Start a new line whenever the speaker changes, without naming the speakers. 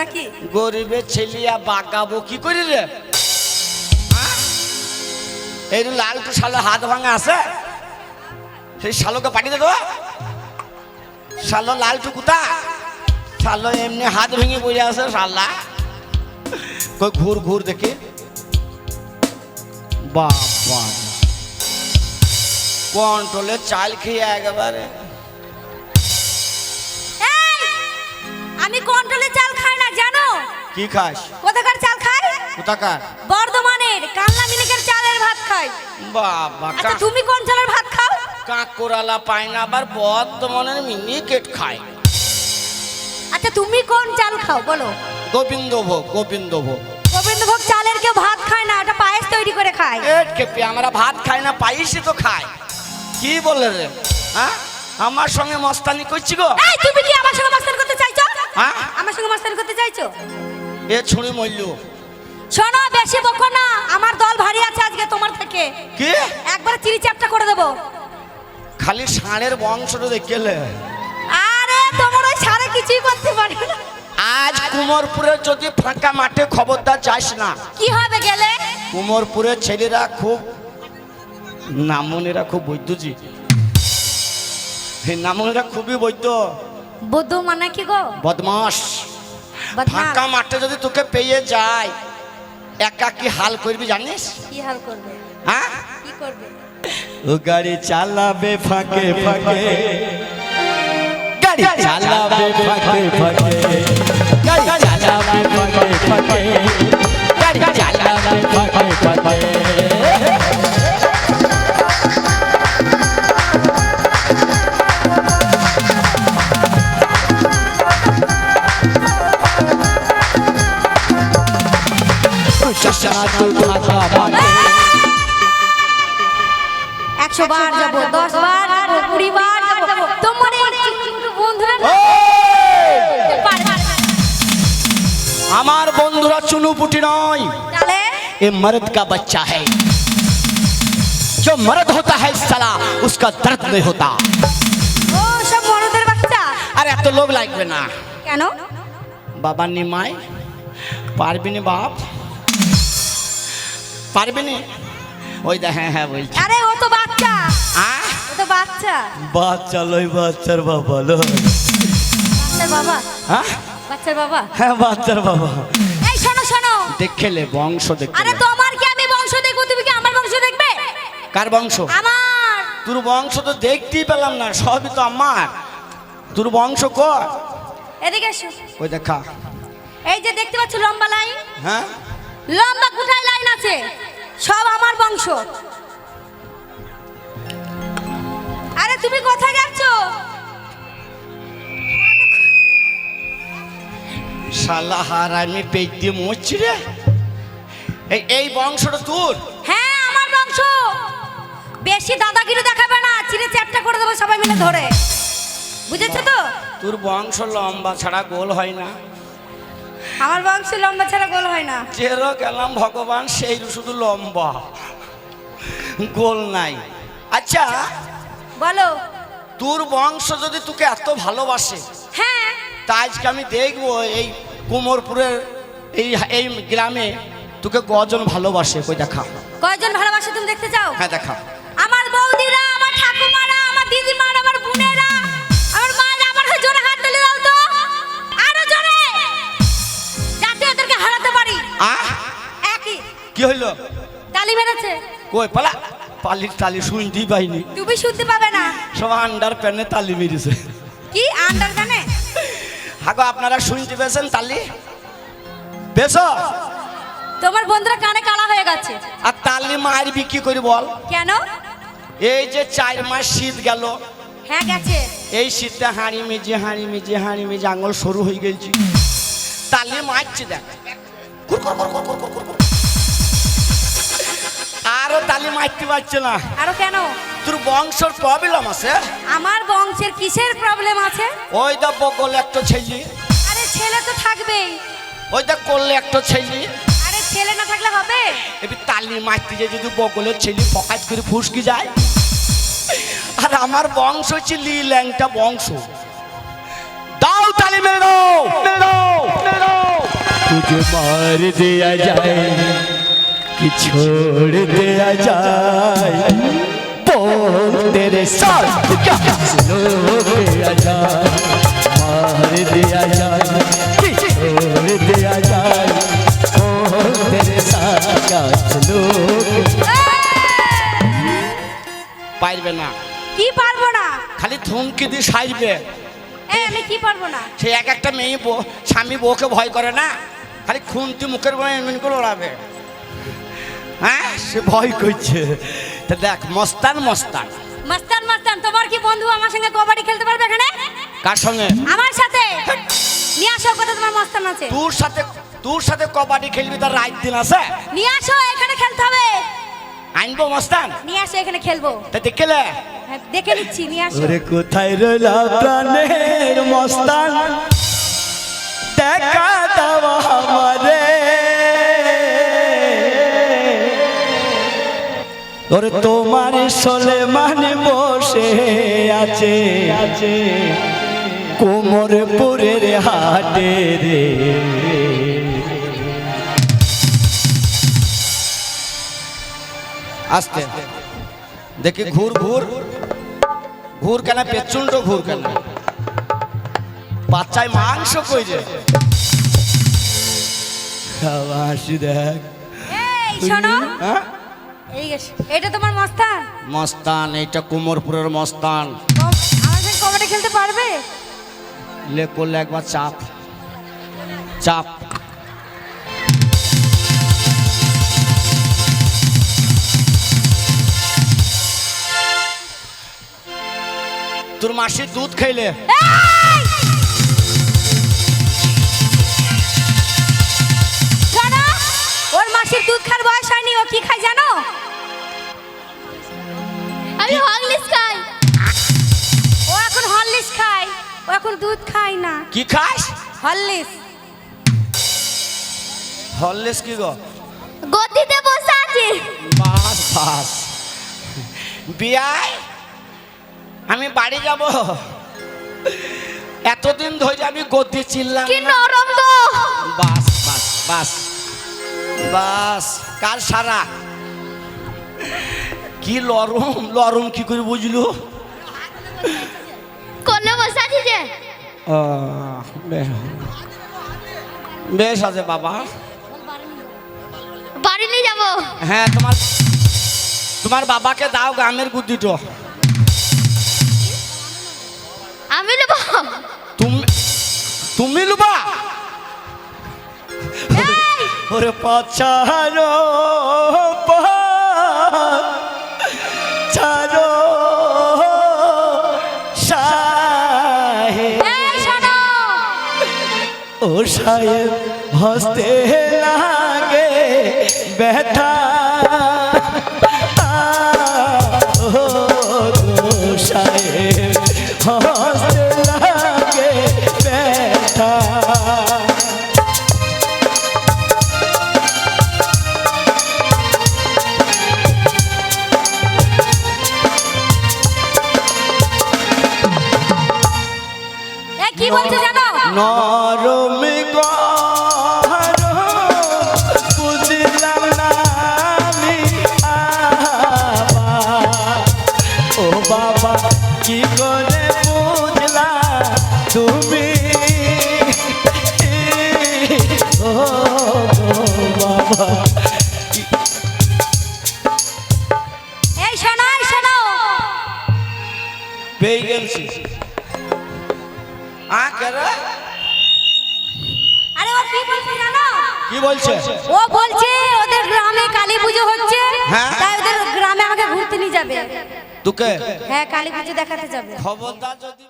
নাকি
গরিবের ছেলিয়া বাগাবো কি করি রে? এই যে লালটু শালো হাত ভাঙা আছে। সেই শালোকে পাঠিয়ে দেবো শালো লালটু কুতা। শালো এমনি হাত ভেঙে বসে আছে শালা। কই ঘুর ঘুর দেখে। বাবা। কন্ট্রোলে চাল খেয়ে একেবারে।
আমি কন্ট্রোলে
কি খাস?
কোথাকার চাল খাই?
কোথাকার?
বর্ধমানের কালনা মিনিকের চালের ভাত খাই।
বাবা
আচ্ছা তুমি কোন চালের ভাত খাও?
কাঁকুরালা পায় না আবার বর্ধমানের মিনিকেট খায়
আচ্ছা তুমি কোন চাল খাও? বলো।
গোবিন্দ ভোগ গোবিন্দ ভোগ
গোবিন্দভোগ চালের কেউ ভাত খায় না এটা পায়েস তৈরি করে খায়।
খেপে আমরা ভাত খাই না পাইসি তো খাই। কি বলে রে? হ্যাঁ? আমার সঙ্গে মস্তানি করছি গো।
এই তুমি কি আমার সঙ্গে মাস্তানি করতে চাইছো?
হ্যাঁ?
আমার সঙ্গে মাস্তানি করতে চাইছো?
এ ছুঁড়ি মূল্য
শোনো বেশি বকো না। আমার দল ভারী আছে আজকে তোমার থেকে।
কি?
একবার চিড়ি চাপটা করে দেবো।
খালি ষাঁড়ের বংশটা দেখলে।
আরে তোমার ওই সারে কিছুই করতে পারি না।
আজ কুমোরপুরে যদি ফাঁকা মাঠে খবরদার যাস না।
কি হবে গেলে?
কুমোরপুরের ছেলেরা খুব নামনেরা খুব বৈদ্যজি নামনেরা খুবই বৈদ্য।
বুদ্ধ মানে কি গো?
বদমাস। ফাঁকা মাঠে যদি তোকে পেয়ে যায় একা কি হাল করবি জানিস?
কি হাল করবে?
হ্যাঁ?
কি করবে?
ও গাড়ি চালাবে ফাঁকে ফাঁকে। গাড়ি চালাবে ফাঁকে ফাঁকে। গাড়ি চালাবে ফাঁকে ফাঁকে।
একশো বার যাবো দশ বার যাবো কুড়ি বার যাবো তোমার এই বন্ধুরা না- পারে না।
আমার বন্ধুরা চুনুপুটি নয়
তাহলে
ये मर्द का बच्चा है जो मर्द होता है साला उसका दर्द नहीं होता
ও সব বড়দের বাচ্চা
আরে এত লোক লাগবে না
কেন
বাবা নিমাই পারবি নি বাপ পারবি নি ওই দে হ্যাঁ হ্যাঁ বলছি।
আরে ও তো বাচ্চা? ও তো বাচ্চা।
বাচ্চা লই বাচ্চার বাবা লই।
বাচ্চার বাবা।
হ্যাঁ
বাচ্চার বাবা।
হ্যাঁ বাচ্চার বাবা।
এই শোনো শোনো।
দেখেলে বংশ দেখে
আরে তোমার কি আমি বংশ দেখব? তুমি কি আমার বংশ দেখবে?
কার বংশ?
আমার।
তোর বংশ তো দেখতেই পেলাম না সবই তো আমার। তোর বংশ কর।
এদিকে এসো।
ওই দেখা
এই যে দেখতে পাচ্ছ লম্বা লাইন?
হ্যাঁ।
লম্বা কোথায়? আছে। সব আমার বংশ। আরে তুমি কোথায় যাচ্ছ?
শালা হার আমি পেট দিয়ে মরছি রে। এই বংশটা তোর?
হ্যাঁ আমার বংশ। বেশি দাদাগিরি দেখাবে না চিড়ে চ্যাপটা করে দেবো সবাই মিলে ধরে। বুঝেছ তো?
তোর বংশ লম্বা ছাড়া গোল হয় না।
আমার বংশে লম্বা ছাড়া গোল হয় না।
চেরো গেলাম ভগবান সেই শুধু লম্বা। গোল নাই। আচ্ছা
বলো।
তোর বংশ যদি তোকে এত ভালোবাসে
হ্যাঁ।
তা আজকে আমি দেখব এই কুমোরপুরের এই এই গ্রামে তোকে কজন ভালোবাসে? কই দেখা।
কয়জন ভালোবাসে তুমি দেখতে চাও?
হ্যাঁ দেখা।
আমার বৌদিরা আমার ঠাকুমারা আমার দিদিমারা একই।
কি হইল?
তালি মেরেছে
কই পালা? পালির তালি শুনতেই পাইনি।
তুমি শুনতে পাবে না।
সব আন্ডার প্যানে তালি মেরেছে।
কি? আন্ডার গানে
হাগো আপনারা শুনতে পেয়েছেন তালি? বেশ
তোমার বন্ধুরা কানে কালা হয়ে গেছে।
আর তালি মায়ের বিক্রি করি বল।
কেন?
এই যে চার মাস শীত গেল।
হ্যাঁ গেছে।
এই শীতে হাঁড়ি মেজে হাঁড়ি মেজে হাঁড়ি মেজে আঙুল সরু হয়ে গেছি তালি মারছে দেখ। আরও তালি মারতে পারছে না।
আরও কেন?
তোর বংশর প্রবলেম আছে।
আমার বংশের কিসের প্রবলেম আছে?
ওই দা বগলে একটা ছেলে।
আরে ছেলে তো থাকবেই।
ওই দা করলে একটা ছেলে।
আরে ছেলে না থাকলে হবে?
এবার তালি মারতে যে যদি বগলের ছেলে পকাজ করে ফুসকি যায়। আর আমার বংশ হচ্ছে লি ল্যাংটা বংশ। দাও তালি মেরে মেরে মেরে तुझे मार दिया जाए कि छोड़ दिया जाए बोल तेरे साथ क्या लो दिया जाए मार दिया जाए कि छोड़ दिया जाए बोल तेरे साथ क्या लो
পারবে না
কি পারবো না
খালি ধুমকি দিয়ে সাজবে
এই আমি কি পারবো না
সে এক একটা মেয়ে বউ স্বামী বউকে ভয় করে না খালি খুন্তি মুখের বলে এমন করে ওড়াবে। হ্যাঁ? সে ভয় করছে। তা দেখ মস্তান মস্তান।
মাস্তান মাস্তান তোমার কি বন্ধু আমার সঙ্গে কবাডি খেলতে পারবে এখানে?
কার সঙ্গে?
আমার সাথে। নিয়ে আসো কোথায় তোমার মস্তান আছে।
তোর সাথে তোর সাথে কবাডি খেলবি তার রাত দিন আছে?
নিয়ে আসো এখানে খেলতে হবে।
আনব মস্তান?
নিয়ে আসো এখানে খেলব।
তা দেখলে
হ্যাঁ, দেখে নিচ্ছি নিয়ে আসো।
ওরে কোথায় রইলা প্রাণের মস্তান? দেখা আমারে। তোমার সলে মানে বসে আছে। আছে কোমরপুরের হাটে রে।
আসতে। দেখি ঘুর ঘুর। ঘুর কেন? পেছুন্ড ঘুর কেন? বাচ্চায় মাংস কই
হাসি দেখ।
এই শোনো।
হ্যাঁ?
এই এসো। এটা তোমার মস্তান?
মস্তান এইটা কুমোরপুরের মস্তান।
আমার কবাডি খেলতে পারবে?
লে করলে একবার চাপ। চাপ। তোর মাসির দুধ খাইলে।
কি
খাস?
হরলিক্স।
হরলেস কি গো?
গদিতে বসে আছি।
বাস বাস। বিয়াই আমি বাড়ি যাব। এতদিন ধরে আমি গদি চিনলাম
কি নরম গো।
বাস বাস বাস। বাস কার সারা? কি লরম লরম কি করে বুঝলো?
কোনে বসে আছি যে?
বেশ। আছে বাবা।
বাড়ি নিয়ে যাব।
হ্যাঁ তোমার তোমার বাবাকে দাও গ্রামের গুদ্দিটো
আমি নেব।
তুমি তুমি লুবা
ওরে পাচারো সাহেব হসতে লাগে ব্যথা। সাহেব হসতে লাগে ব্যথা
কি বলছে জানো?
কি করে বুঝলা তুমি? ও বাবা।
এই শোনো শোনো।
পেয়ে গেছি আ কেরে
আরে ও কি বলছে জানো?
কি বলছে?
ও বলছে ওদের গ্রামে কালী পুজো হচ্ছে
হ্যাঁ।
তাই ওদের গ্রামে আমাকে ঘুরতে নিয়ে যাবে।
তোকে?
হ্যাঁ কালী পুজো দেখাতে যাবে।
খবরদার যদি